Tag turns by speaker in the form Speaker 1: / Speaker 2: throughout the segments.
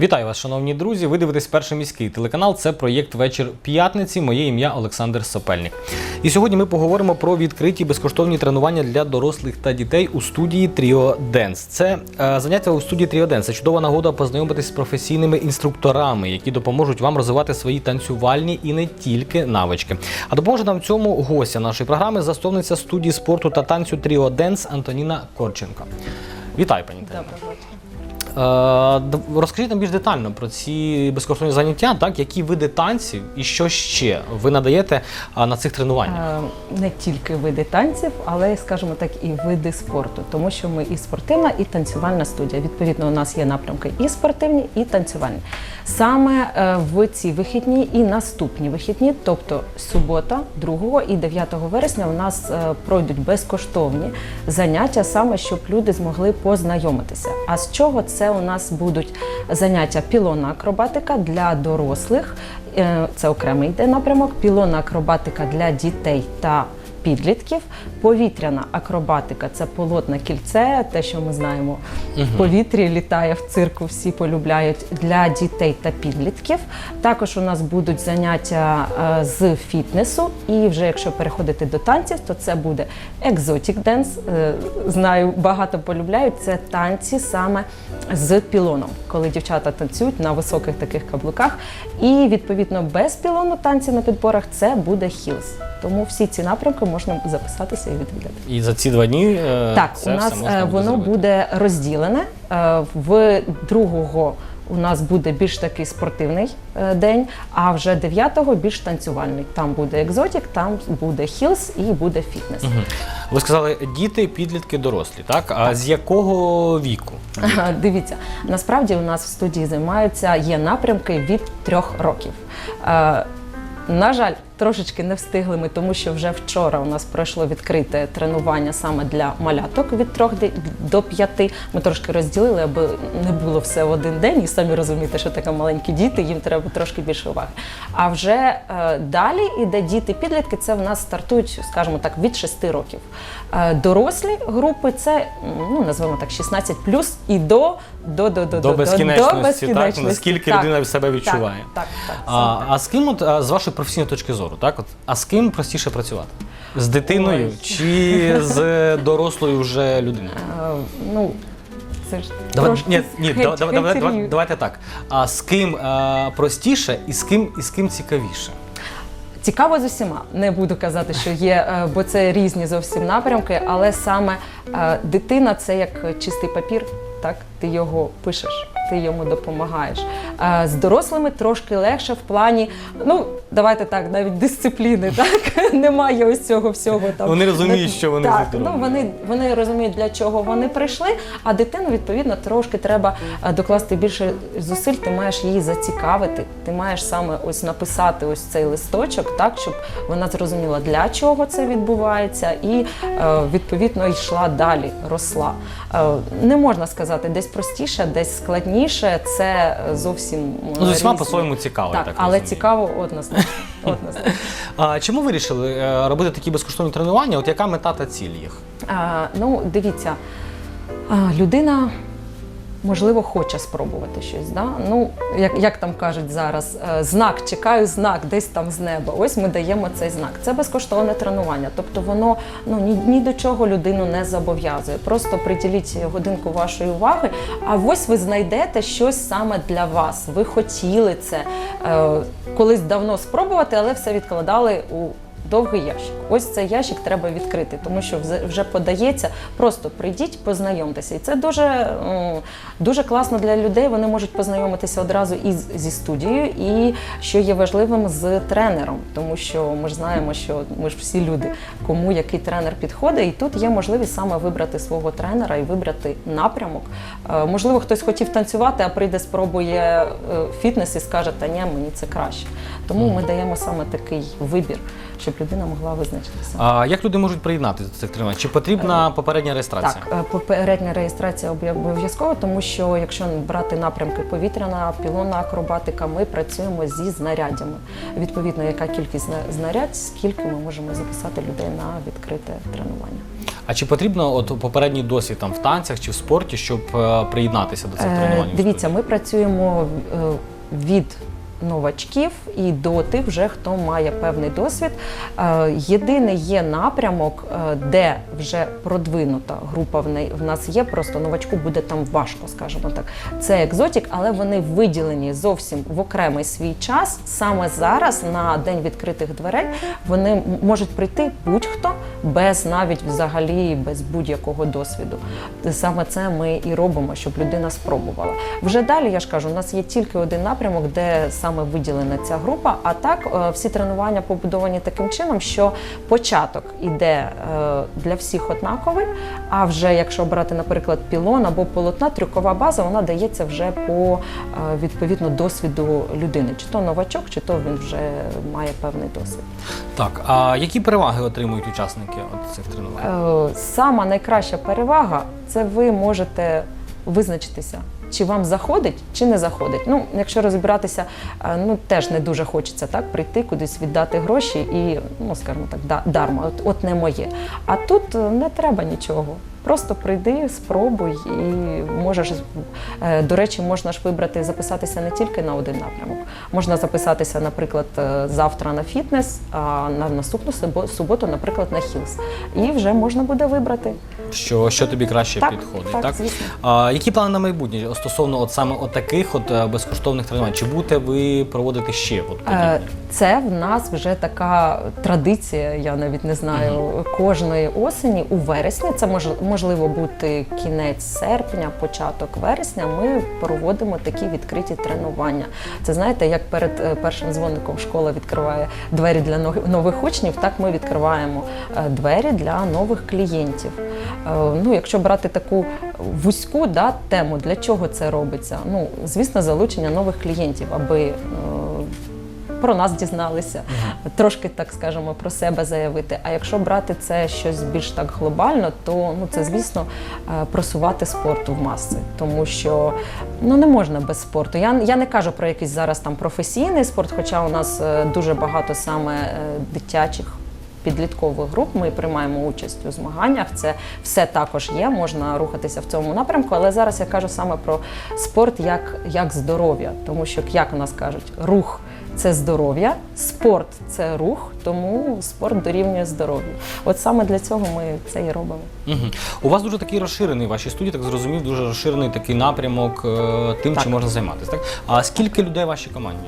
Speaker 1: Вітаю вас, шановні друзі. Ви дивитесь перший міський телеканал. Це проєкт Вечір п'ятниці. Моє ім'я Олександр Сопельник. І сьогодні ми поговоримо про відкриті безкоштовні тренування для дорослих та дітей у студії Тріо Денс. Це е, заняття у студії Тріо Денс. Це чудова нагода познайомитись з професійними інструкторами, які допоможуть вам розвивати свої танцювальні і не тільки навички. А допоможе нам в цьому гостя нашої програми, засновниця студії спорту та танцю Тріо Денс Антоніна Корченко. Вітаю, пані.
Speaker 2: Доброго
Speaker 1: Розкажіть нам більш детально про ці безкоштовні заняття, так які види танців і що ще ви надаєте на цих тренуваннях?
Speaker 2: Е, Не тільки види танців, але, скажімо так, і види спорту, тому що ми і спортивна, і танцювальна студія. Відповідно, у нас є напрямки і спортивні, і танцювальні. Саме е, в ці вихідні і наступні вихідні, тобто субота, 2 і 9 вересня, у нас е, пройдуть безкоштовні заняття, саме щоб люди змогли познайомитися. А з чого це у нас будуть заняття пілонна акробатика для дорослих, е, це окремий йде напрямок, пілонна акробатика для дітей та підлітків, повітряна акробатика це полотна кільце, те, що ми знаємо, в повітрі літає в цирку, всі полюбляють для дітей та підлітків. Також у нас будуть заняття е, з фітнесу, і вже якщо переходити до танців, то це буде екзотік денс. Е, Знаю, багато полюбляють це танці саме з пілоном, коли дівчата танцюють на високих таких каблуках. І відповідно без пілону танці на підборах це буде хілс. Тому всі ці напрямки можна записатися і відвідати.
Speaker 1: І за ці два дні е,
Speaker 2: Так,
Speaker 1: це
Speaker 2: у нас
Speaker 1: все можна
Speaker 2: е,
Speaker 1: буде
Speaker 2: воно
Speaker 1: зробити.
Speaker 2: буде розділене. Е, В другого у нас буде більш такий спортивний день, а вже 9-го більш танцювальний. Там буде екзотік, там буде хілс і буде фітнес.
Speaker 1: Мгм. Ви сказали діти, підлітки, дорослі, так? А з якого віку?
Speaker 2: Дивіться, насправді у нас в студії займаються є напрямки від трьох років. На жаль, трошечки не встигли ми, тому що вже вчора у нас пройшло відкрите тренування саме для маляток від трьох до п'яти. Ми трошки розділили, аби не було все в один день. І самі розумієте, що таке маленькі діти, їм треба трошки більше уваги. А вже е, далі іде діти, підлітки. Це в нас стартують, скажімо так, від 6 років. Е, дорослі групи це ну назвемо так 16 і до до, до, до,
Speaker 1: До безкінечності, так?
Speaker 2: безкінечності.
Speaker 1: Наскільки
Speaker 2: Так,
Speaker 1: людина себе відчуває.
Speaker 2: Так, так, так.
Speaker 1: А,
Speaker 2: так.
Speaker 1: а з ким, от, з вашої професійної точки зору, так? От, а з ким простіше працювати? З дитиною
Speaker 2: Ой.
Speaker 1: чи з дорослою вже людиною?
Speaker 2: Е, ну, це ж
Speaker 1: Давай,
Speaker 2: трошки
Speaker 1: ні, ні,
Speaker 2: хейт-
Speaker 1: давай, давай, давай,
Speaker 2: хейтерів.
Speaker 1: давай, давайте так. А з ким а, простіше і з ким, і з ким цікавіше?
Speaker 2: Цікаво з усіма. Не буду казати, що є, е, бо це різні зовсім напрямки, але саме е, дитина це як чистий папір. Так, ти його пишеш, ти йому допомагаєш. Е, З дорослими трошки легше в плані, ну давайте так, навіть дисципліни. Так немає ось цього всього. Там
Speaker 1: Вони розуміють, що вони
Speaker 2: так, ну вони, вони розуміють, для чого вони прийшли. А дитину відповідно трошки треба е, докласти більше зусиль. Ти маєш її зацікавити. Ти маєш саме ось написати ось цей листочок, так щоб вона зрозуміла, для чого це відбувається, і е, відповідно йшла далі, росла. Не можна сказати, десь простіше, десь складніше. Це зовсім е,
Speaker 1: Ну, з усіма по-своєму цікаво,
Speaker 2: Так,
Speaker 1: так
Speaker 2: але
Speaker 1: розумію.
Speaker 2: цікаво однозначно. однозначно.
Speaker 1: А чому вирішили е, робити такі безкоштовні тренування? От яка мета та ціль їх?
Speaker 2: А, ну, дивіться, а, людина. Можливо, хоче спробувати щось. Да? Ну, як, як там кажуть зараз, е, знак, чекаю знак десь там з неба. Ось ми даємо цей знак. Це безкоштовне тренування. Тобто воно ну, ні, ні до чого людину не зобов'язує. Просто приділіть годинку вашої уваги, а ось ви знайдете щось саме для вас. Ви хотіли це е, колись давно спробувати, але все відкладали у довгий ящик. Ось цей ящик треба відкрити, тому що вже подається. Просто прийдіть, познайомтеся. І це дуже, дуже класно для людей. Вони можуть познайомитися одразу і зі студією, і що є важливим з тренером, тому що ми ж знаємо, що ми ж всі люди, кому який тренер підходить, і тут є можливість саме вибрати свого тренера і вибрати напрямок. Е, Можливо, хтось хотів танцювати, а прийде, спробує е, фітнес і скаже, та ні, мені це краще. Тому ми даємо саме такий вибір, щоб людина могла визначитися.
Speaker 1: А як люди можуть приєднатися до цих тренувань? Чи потрібна попередня реєстрація?
Speaker 2: Так, е, попередня реєстрація обов'я- обов'язкова, тому що якщо брати напрямки повітряна, пілонна акробатика, ми працюємо зі знаряддями. Відповідно, яка кількість знарядь, скільки ми можемо записати людей на відкрите тренування.
Speaker 1: А чи потрібно от попередній досвід там в танцях чи в спорті, щоб е, приєднатися до цих
Speaker 2: Е,
Speaker 1: тренувань?
Speaker 2: Дивіться, ми працюємо е, від новачків і до тих, вже хто має певний досвід. Е, Єдиний є напрямок, е, де вже продвинута група в нас є. Просто новачку буде там важко, скажімо так. Це екзотік, але вони виділені зовсім в окремий свій час. Саме зараз, на день відкритих дверей, вони можуть прийти будь-хто без навіть взагалі без будь-якого досвіду. Саме це ми і робимо, щоб людина спробувала. Вже далі я ж кажу, у нас є тільки один напрямок, де саме виділена ця група. А так е, всі тренування побудовані таким чином, що початок іде е, для всіх однаковий. А вже якщо брати, наприклад, пілон або полотна, трюкова база, вона дається вже по е, відповідно досвіду людини, чи то новачок, чи то він вже має певний досвід.
Speaker 1: Так, а які переваги отримують учасники от цих тренувань?
Speaker 2: Сама найкраща перевага це ви можете визначитися, чи вам заходить, чи не заходить. Ну, якщо розібратися, е, ну теж не дуже хочеться так прийти кудись віддати гроші і, ну скажімо так, да- дарма, от, от не моє. А тут е, не треба нічого. Просто прийди, спробуй, і можеш е, до речі, можна ж вибрати записатися не тільки на один напрямок. Можна записатися, наприклад, е, завтра на фітнес, а на наступну суботу, наприклад, на хілс. І вже можна буде вибрати.
Speaker 1: Що, що тобі краще
Speaker 2: Так,
Speaker 1: підходить?
Speaker 2: так,
Speaker 1: Так,
Speaker 2: звісно.
Speaker 1: А, які плани на майбутнє стосовно от саме от таких от е, безкоштовних тренувань? Чи будете ви проводити ще от подібні?
Speaker 2: Це в нас вже така традиція, я навіть не знаю, кожної осені у вересні. Це мож, можливо бути кінець серпня, початок вересня. Ми проводимо такі відкриті тренування. Це знаєте, як перед е, першим дзвоником школа відкриває двері для нових учнів, так ми відкриваємо е, двері для нових клієнтів. Е, Ну, якщо брати таку вузьку да, тему, для чого це робиться? Ну, звісно, залучення нових клієнтів, аби про нас дізналися, трошки так скажемо про себе заявити. А якщо брати це щось більш так глобально, то ну це звісно е, просувати спорту в маси, тому що ну не можна без спорту. Я, я не кажу про якийсь зараз там професійний спорт, хоча у нас е, дуже багато саме е, дитячих. Підліткових груп ми приймаємо участь у змаганнях. Це все також є, можна рухатися в цьому напрямку. Але зараз я кажу саме про спорт як, як здоров'я, тому що, як у нас кажуть, рух це здоров'я, спорт це рух, тому спорт дорівнює здоров'ю. От саме для цього ми це і робимо.
Speaker 1: Мгм. У вас дуже такий розширений в вашій студії, так зрозумів, дуже розширений такий напрямок е, тим,
Speaker 2: Так.
Speaker 1: чим можна займатися. Так? А скільки людей в вашій команді?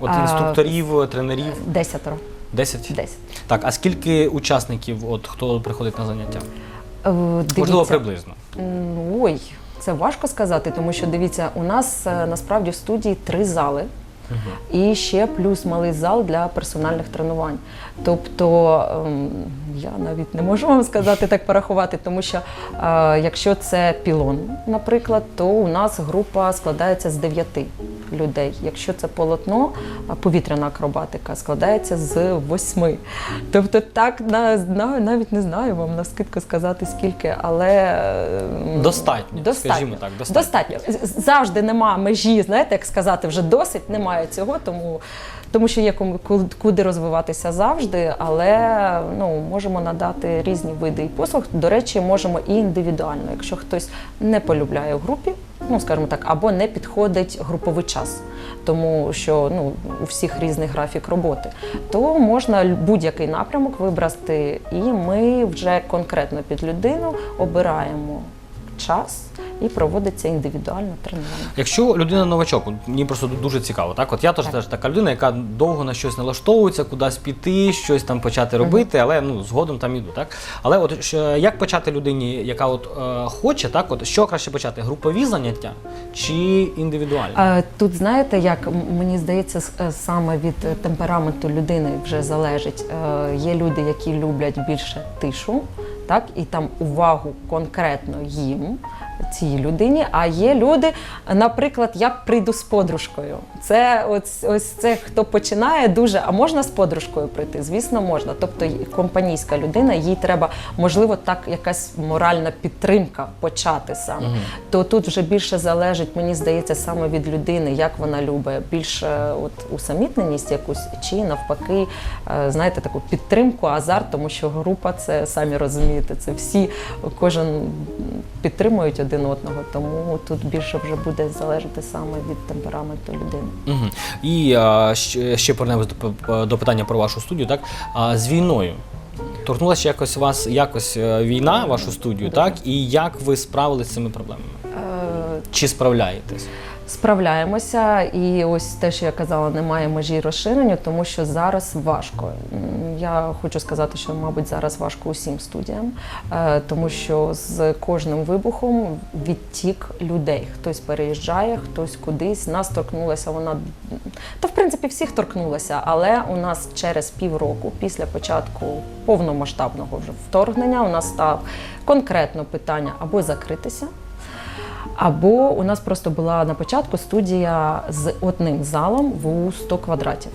Speaker 1: От
Speaker 2: А,
Speaker 1: інструкторів, тренерів?
Speaker 2: Десятеро.
Speaker 1: Десять?
Speaker 2: Десять.
Speaker 1: Так, а скільки учасників, от хто приходить на заняття?
Speaker 2: Е,
Speaker 1: Можливо, приблизно.
Speaker 2: Ой, це важко сказати, тому що дивіться, у нас е, насправді в студії три зали. І ще плюс малий зал для персональних тренувань. Тобто ем, я навіть не можу вам сказати так порахувати, тому що е, якщо це пілон, наприклад, то у нас група складається з дев'яти людей. Якщо це полотно, повітряна акробатика складається з восьми. Тобто, так на, на навіть не знаю вам навскидку сказати скільки, але ем,
Speaker 1: Достатньо, скажімо так, достатньо.
Speaker 2: достатньо. Завжди нема межі, знаєте, як сказати, вже досить, немає цього, тому, тому що є куди розвиватися завжди, але ну, можемо надати різні види і послуг. До речі, можемо і індивідуально, якщо хтось не полюбляє в групі, ну скажімо так, або не підходить груповий час. Тому що ну, у всіх різний графік роботи, то можна будь-який напрямок вибрати, і ми вже конкретно під людину обираємо час і проводиться індивідуальне тренування.
Speaker 1: Якщо людина новачок, от мені просто дуже цікаво, так? От я теж
Speaker 2: Так.
Speaker 1: теж така людина, яка довго на щось налаштовується, кудись піти, щось там почати робити, але ну згодом там іду, так? Але от що, як почати людині, яка от е, хоче, так, от що краще почати? Групові заняття чи індивідуальні?
Speaker 2: Е, Тут знаєте, як м- мені здається, с- е, саме від е, темпераменту людини вже залежить. Е, Є люди, які люблять більше тишу, так і там увагу конкретно їм. Цій людині, а є люди, наприклад, я прийду з подружкою. Це ось, ось це хто починає дуже. А можна з подружкою прийти? Звісно, можна. Тобто компанійська людина, їй треба, можливо, так якась моральна підтримка почати саме. То тут вже більше залежить, мені здається, саме від людини, як вона любить, більше от усамітненість якусь, чи навпаки, е, знаєте, таку підтримку, азарт, тому що група це самі розумієте. Розумієте, це всі, кожен підтримують один одного, тому тут більше вже буде залежати саме від темпераменту людини.
Speaker 1: Угу. І а, ще, ще повернемось до, до питання про вашу студію. Так а, з війною торкнулася якось вас якось е, війна, вашу студію, так і як ви справилися з цими проблемами?
Speaker 2: Е,
Speaker 1: Чи справляєтесь?
Speaker 2: Справляємося, і ось те, що я казала, немає межі розширенню, тому що зараз важко. Я хочу сказати, що мабуть зараз важко усім студіям, е, тому що з кожним вибухом відтік людей. Хтось переїжджає, хтось кудись. Нас торкнулася вона та в принципі всіх торкнулася, але у нас через півроку, після початку повномасштабного вже вторгнення, у нас став конкретно питання або закритися. Або у нас просто була на початку студія з одним залом в 100 квадратів.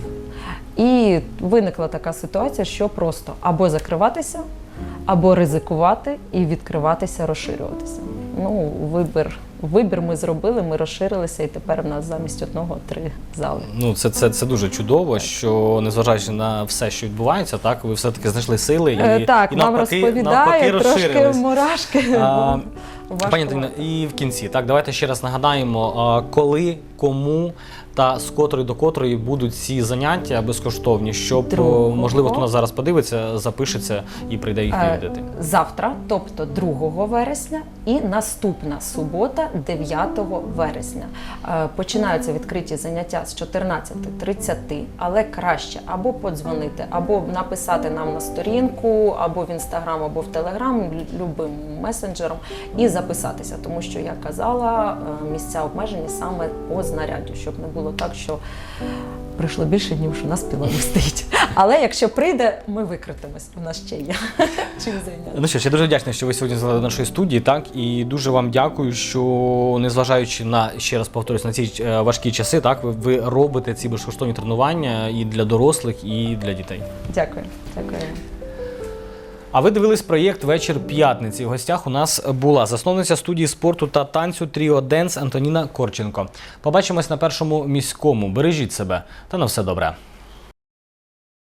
Speaker 2: І виникла така ситуація, що просто або закриватися, або ризикувати і відкриватися, розширюватися. Ну, вибір, вибір ми зробили, ми розширилися, і тепер в нас замість одного три зали.
Speaker 1: Ну, це, це, це дуже чудово, що незважаючи на все, що відбувається, так ви все-таки знайшли сили і,
Speaker 2: Е, так,
Speaker 1: і
Speaker 2: нам
Speaker 1: навпаки,
Speaker 2: розповідає
Speaker 1: навпаки
Speaker 2: трошки мурашки.
Speaker 1: А,
Speaker 2: Важко.
Speaker 1: Пані Антоніно, і в кінці, так, давайте ще раз нагадаємо, коли, кому та з котрої до котрої будуть ці заняття безкоштовні, щоб,
Speaker 2: Другого.
Speaker 1: можливо, хто нас зараз подивиться, запишеться і прийде їх
Speaker 2: Е,
Speaker 1: відвідати.
Speaker 2: Завтра, тобто 2 вересня, і наступна субота, 9 вересня. Е, Починаються відкриті заняття з 14.30, але краще або подзвонити, або написати нам на сторінку, або в інстаграм, або в телеграм, любим месенджером, і записатися, тому що я казала, е, місця обмежені саме по знаряддю, щоб не було так, що прийшло більше днів, що нас піла не стоїть. Але якщо прийде, ми викрутимось. У нас ще є чим зайняти.
Speaker 1: Ну що ж, я дуже вдячний, що ви сьогодні зали до нашої студії, так і дуже вам дякую, що незважаючи на ще раз повторюсь на ці е, важкі часи, так ви, ви робите ці безкоштовні тренування і для дорослих, і для дітей.
Speaker 2: Дякую, дякую.
Speaker 1: А ви дивились проєкт Вечір п'ятниці. В гостях у нас була засновниця студії спорту та танцю Тріо Денс Антоніна Корченко. Побачимось на першому міському. Бережіть себе та на все добре.